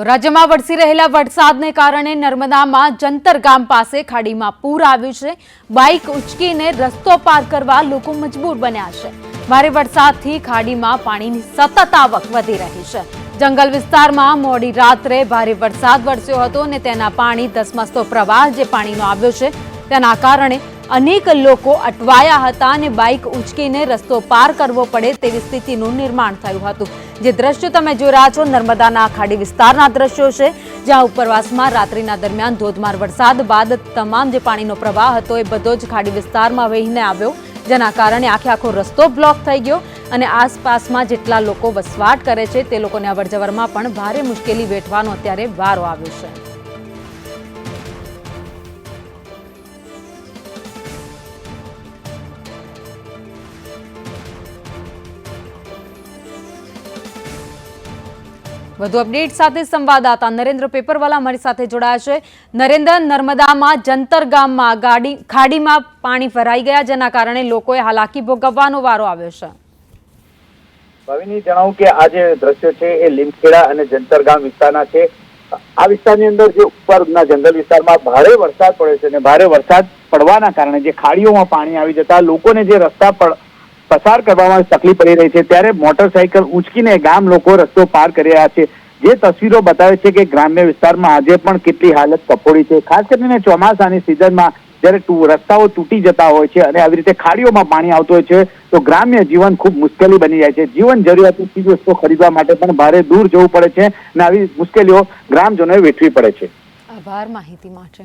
તો રાજ્યમાં વરસી રહેલા વરસાદને કારણે નર્મદામાં જંતર ગામ પાસે ખાડીમાં પૂર આવ્યું છે. બાઇક ઉચકીને રસ્તો પાર કરવા લોકો મજબૂર બન્યા છે. ભારે વરસાદથી ખાડીમાં પાણીની સતત આવક વધી રહી છે. જંગલ વિસ્તારમાં મોડી રાત્રે ભારે વરસાદ વરસ્યો હતો અને તેના પાણી ધસમસતો પ્રવાહ જે પાણીનો આવ્યો છે, તેના કારણે અનેક લોકો અટવાયા હતા અને બાઇક ઉચકીને રસ્તો પાર કરવો પડે તેવી સ્થિતિનું નિર્માણ થયું હતું. જે દ્રશ્યો તમે જોઈ રહ્યા છો, નર્મદાના ખાડી વિસ્તારના દ્રશ્યો છે, જ્યાં ઉપરવાસમાં રાત્રિના દરમિયાન ધોધમાર વરસાદ બાદ તમામ જે પાણીનો પ્રવાહ હતો એ બધો જ ખાડી વિસ્તારમાં વહીને આવ્યો, જેના કારણે આખે આખો રસ્તો બ્લોક થઈ ગયો અને આસપાસમાં જેટલા લોકો વસવાટ કરે છે, તે લોકોને અવરજવરમાં પણ ભારે મુશ્કેલી વેઠવાનો અત્યારે વારો આવ્યો છે. વધુ અપડેટ સાથે સંવાદદાતા નરેન્દ્ર પેપરવાલા અમારી સાથે જોડાયા છે. નરેન્દ્ર, નર્મદામાં, જંતર ગામમાં ગાડી, ખાડીમાં પાણી ભરાઈ ગયા જેના કારણે લોકોએ હાલાકી ભોગવવાનો વારો આવ્યો છે. જણાવું કે આ જે દ્રશ્યો છે એ લીમખેડા અને જંતર ગામ વિસ્તારના છે. આ વિસ્તારની અંદર જે ઉપરના જંગલ વિસ્તારમાં ભારે વરસાદ પડ્યો છે અને ભારે વરસાદ પડવાના કારણે જે ખાડીઓમાં પાણી આવી જતા લોકોને જે રસ્તા પર પસાર કરવામાં તકલીફ પડી રહી છે. ત્યારે મોટરસાયકલ ઉંચકીને ગામ લોકો રસ્તો પાર કરી રહ્યા છે. જે તસવીરો બતાવે છે કે ગ્રામ્ય વિસ્તારમાં આજે પણ કેટલી હાલત કફોડી છે. ખાસ કરીને ચોમાસાની સિઝનમાં જ્યારે રસ્તાઓ તૂટી જતા હોય છે અને આવી રીતે ખાડીઓમાં પાણી આવતું હોય છે, તો ગ્રામ્ય જીવન ખૂબ મુશ્કેલી બની જાય છે. જીવન જરૂરિયાતની ચીજ વસ્તુ ખરીદવા માટે પણ ભારે દૂર જવું પડે છે અને આવી મુશ્કેલીઓ ગ્રામજનોએ વેઠવી પડે છે. આભાર માહિતી માટે.